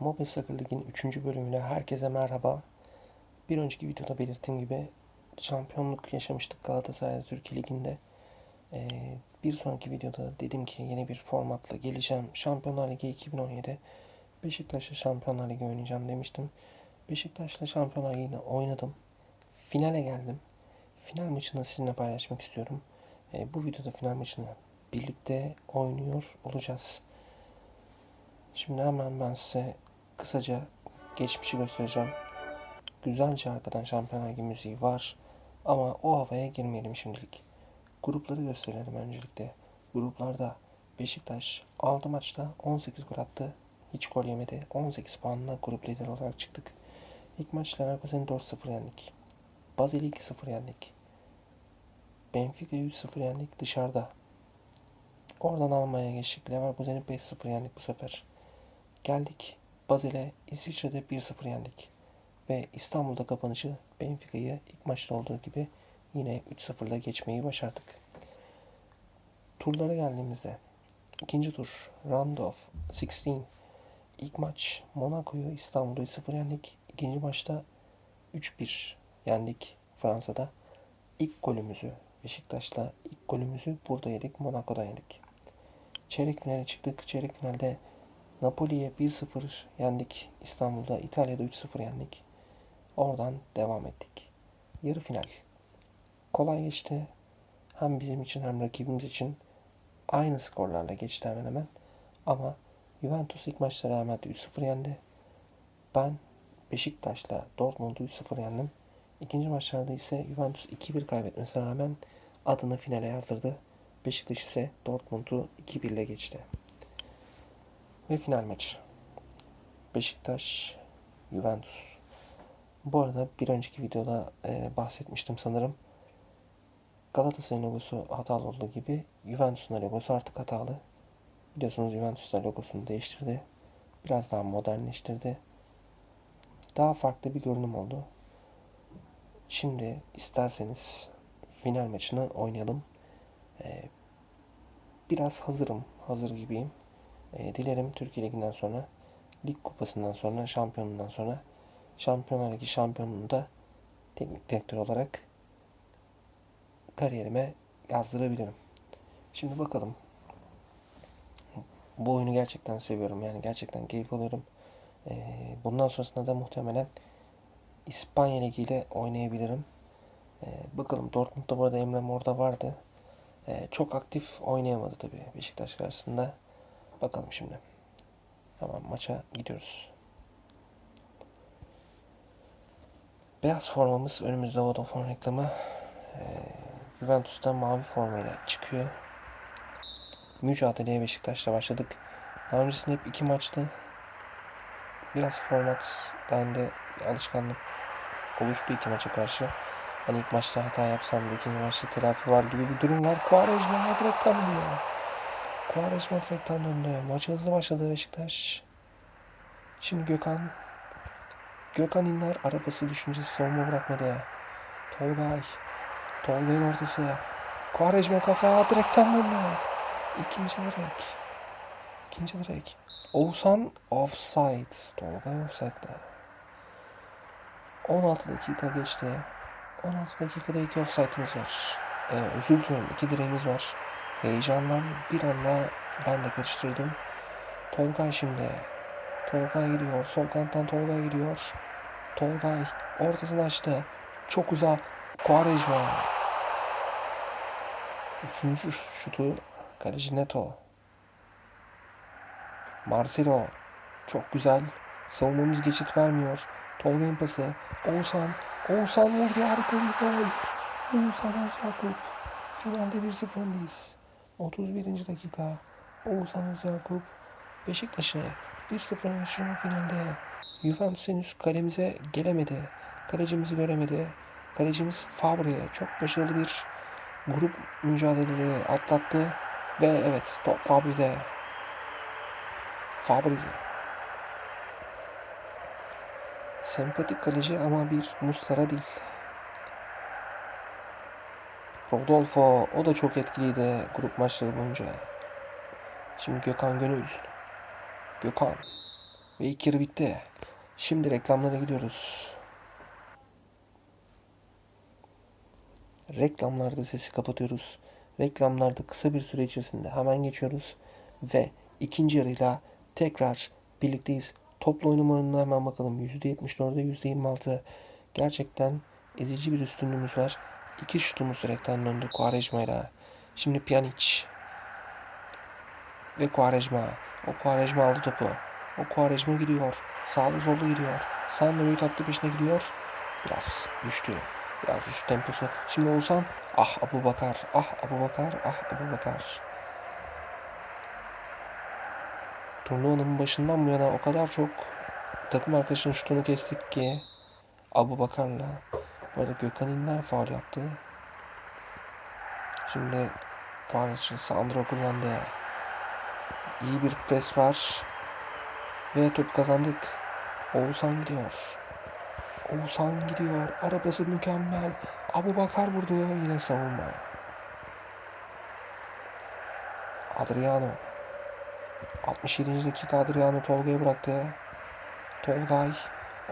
Mobile Soccer Lig'in 3. bölümüne herkese merhaba. Bir önceki videoda belirttiğim gibi şampiyonluk yaşamıştık Galatasaray Türkiye Ligi'nde. Ee, bir sonraki videoda dedim ki yeni bir formatla geleceğim. Şampiyonlar Ligi 2017 Beşiktaş'la Şampiyonlar Ligi oynayacağım demiştim. Beşiktaş'la Şampiyonlar Ligi'ni oynadım. Finale geldim. Final maçını sizinle paylaşmak istiyorum. Ee, bu videoda final maçını birlikte oynuyor olacağız. Şimdi hemen ben size kısaca geçmişi göstereceğim. Güzelce arkadan Şampiyonlar Ligi müziği var. Ama o havaya girmeyelim şimdilik. Grupları gösterelim öncelikle. Gruplarda Beşiktaş 6 maçta 18 gol attı. Hiç gol yemedi. 18 puanla grup lideri olarak çıktık. İlk maç Leverkusen'i 4-0 yendik. Basel'i 2-0 yendik. Benfica'yı 3-0 yendik dışarıda. Oradan Almanya'ya geçtik. Leverkusen'i 5-0 yendik bu sefer. Geldik Basel'e İsviçre'de 1-0 yendik. Ve İstanbul'da kapanışı Benfica'yı ilk maçta olduğu gibi yine 3-0 ile geçmeyi başardık. Turlara geldiğimizde ikinci tur of 16 ilk maç Monaco'yu İstanbul'da 3-0 yendik. İkinci maçta 3-1 yendik Fransa'da. İlk golümüzü Beşiktaş'la ilk golümüzü burada yedik. Monaco'da yedik. Çeyrek finale çıktık. Çeyrek finalde Napoli'ye 1-0 yendik. İstanbul'da İtalya'da 3-0 yendik. Oradan devam ettik. Yarı final. Kolay geçti. Hem bizim için hem rakibimiz için aynı skorlarla geçti hemen hemen. Ama Juventus ilk maçta Madrid 3-0 yendi. Ben Beşiktaş'la Dortmund'u 3-0 yendim. İkinci maçlarda ise Juventus 2-1 kaybetmesine rağmen adını finale yazdırdı. Beşiktaş ise Dortmund'u 2-1 ile geçti. Ve final maçı. Beşiktaş, Juventus. Bu arada bir önceki videoda e, bahsetmiştim sanırım. Galatasaray'ın logosu hatalı olduğu gibi Juventus'un logosu artık hatalı. Biliyorsunuz Juventus da logosunu değiştirdi. Biraz daha modernleştirdi. Daha farklı bir görünüm oldu. Şimdi isterseniz final maçını oynayalım. E, biraz hazırım, hazır gibiyim. E, dilerim Türkiye Ligi'nden sonra, Lig Kupası'ndan sonra, şampiyonundan sonra Şampiyonlar Ligi şampiyonluğunu da teknik direktör olarak kariyerime yazdırabilirim. Şimdi bakalım. Bu oyunu gerçekten seviyorum. Yani gerçekten keyif alıyorum. E, bundan sonrasında da muhtemelen İspanya Ligi ile oynayabilirim. E, bakalım Dortmund'da bu arada Emre Mor'da vardı. E, çok aktif oynayamadı tabii Beşiktaş karşısında. Bakalım şimdi. Hemen maça gidiyoruz. Beyaz formamız önümüzde Vodafone reklamı. Ee, Juventus'tan mavi formayla çıkıyor. Mücadeleye Beşiktaş'la başladık. Daha öncesinde hep iki maçtı. Biraz format bende alışkanlık oluştu iki maça karşı. Hani ilk maçta hata yapsam da ikinci maçta telafi var gibi bir durum var. Quaresma direkten dönüyor. Quaresma direkten döndü. Maç hızlı başladı Beşiktaş. Şimdi Gökhan. Gökhan inler arabası düşüncesi savunma bırakmadı. Tolgay. Tolgay'ın ortası. Quaresma kafa direkten döndü. İkinci direk. İkinci direk. Oğuzhan offside. Tolgay offside'da. 16 dakika geçti. 16 dakikada iki offside'ımız var. Ee, özür diliyorum iki direğimiz var. Heyecandan bir anda ben de karıştırdım. Tolgay şimdi. Tolgay gidiyor. Sol kanattan Tolgay gidiyor. Tolgay ortasını açtı. Çok uzak. Quaresma. Üçüncü şutu kaleci Neto. Marcelo. Çok güzel. Savunmamız geçit vermiyor. Tolga'nın pası. Oğuzhan. Oğuzhan vurdu. Harika bir gol. Oğuzhan Özyakup. Finalde 1-0 öndeyiz. 31. dakika. Oğuzhan Özyakup. Beşiktaş'ı 1-0 öne finalde. Juventus henüz kalemize gelemedi. Kalecimizi göremedi. Kalecimiz Fabri çok başarılı bir grup mücadeleleri atlattı. Ve evet top Fabri'de. Fabri. Sempatik kaleci ama bir Muslera değil. Rodolfo o da çok etkiliydi grup maçları boyunca. Şimdi Gökhan Gönül. Gökhan. Ve ilk yarı bitti. Şimdi reklamlara gidiyoruz. Reklamlarda sesi kapatıyoruz. Reklamlarda kısa bir süre içerisinde hemen geçiyoruz. Ve ikinci yarıyla tekrar birlikteyiz. Toplu oyun numaranına hemen bakalım. %74'e %26. Gerçekten ezici bir üstünlüğümüz var. İki şutumuz direkten döndü Quaresma'yla. Şimdi Pjanic. Ve Quaresma. O Quaresma aldı topu. O Quaresma gidiyor. Sağlı sollu gidiyor. Sandro'yu taktı peşine gidiyor. Biraz düştü. Biraz düştü temposu. Şimdi Oğuzhan. Ah Abu Bakar. Ah Abu Bakar. Ah Abu Bakar. Turnuvanın başından bu yana o kadar çok takım arkadaşının şutunu kestik ki Abu Bakar'la bu arada Gökhan İnler faul yaptı. Şimdi faul için Sandro kullandı. İyi bir pres var. Ve top kazandık. Oğuzhan gidiyor. Oğuzhan gidiyor. Arabası mükemmel. Abu Bakar vurdu. Yine savunma. Adriano. 67. dakika Adriano Tolga'ya bıraktı. Tolgay.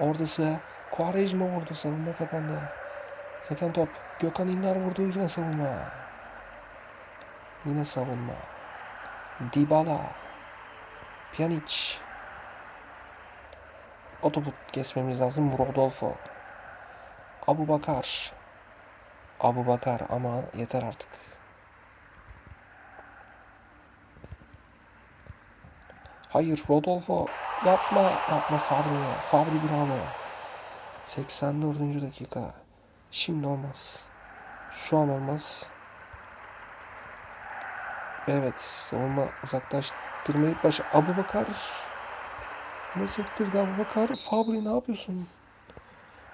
Oradası. Quaresma vurdu. Savunma kapandı. Seken top. Gökhan İnler vurdu. Yine savunma. Yine savunma. Dybala. Pjanic. O topu kesmemiz lazım. Rodolfo. Abu Bakar. Abu Bakar ama yeter artık. Hayır Rodolfo yapma yapma Fabri Fabri bravo 84. dakika şimdi olmaz. Şu an olmaz. Evet savunma uzaklaştırmayı baş Abu Bakar. Ne sektirdi Abu Bakar? Fabri ne yapıyorsun?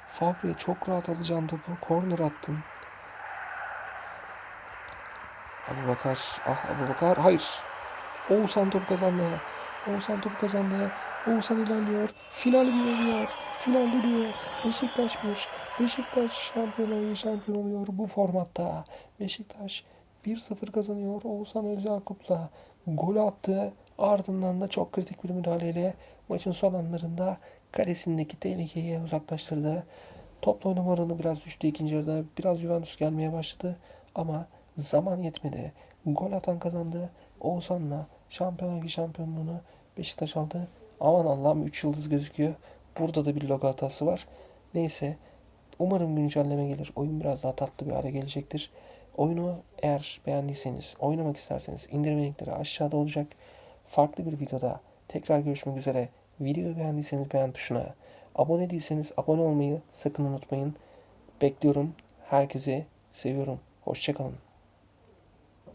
Fabri çok rahat alacaksın topu korner attın. Abu Bakar ah Abu Bakar hayır. Oğuzhan top kazandı. Oğuzhan top kazandı. Oğuzhan ilerliyor. Final geliyor. Final geliyor. Beşiktaş 1. Beşiktaş şampiyon şampiyon oluyor bu formatta. Beşiktaş 1-0 kazanıyor. Oğuzhan Özyakup'la gol attı. Ardından da çok kritik bir müdahaleyle maçın son anlarında kalesindeki tehlikeyi uzaklaştırdı. Topla oynama oranı biraz düştü ikinci yarıda. Biraz Juventus gelmeye başladı ama zaman yetmedi. Gol atan kazandı. Oğuzhan'la Şampiyonlar Ligi şampiyonluğunu Beşiktaş aldı. Aman Allah'ım 3 yıldız gözüküyor. Burada da bir logo hatası var. Neyse. Umarım güncelleme gelir. Oyun biraz daha tatlı bir hale gelecektir. Oyunu eğer beğendiyseniz, oynamak isterseniz indirme linkleri aşağıda olacak. Farklı bir videoda tekrar görüşmek üzere. Videoyu beğendiyseniz beğen tuşuna, abone değilseniz abone olmayı sakın unutmayın. Bekliyorum. Herkesi seviyorum. Hoşçakalın.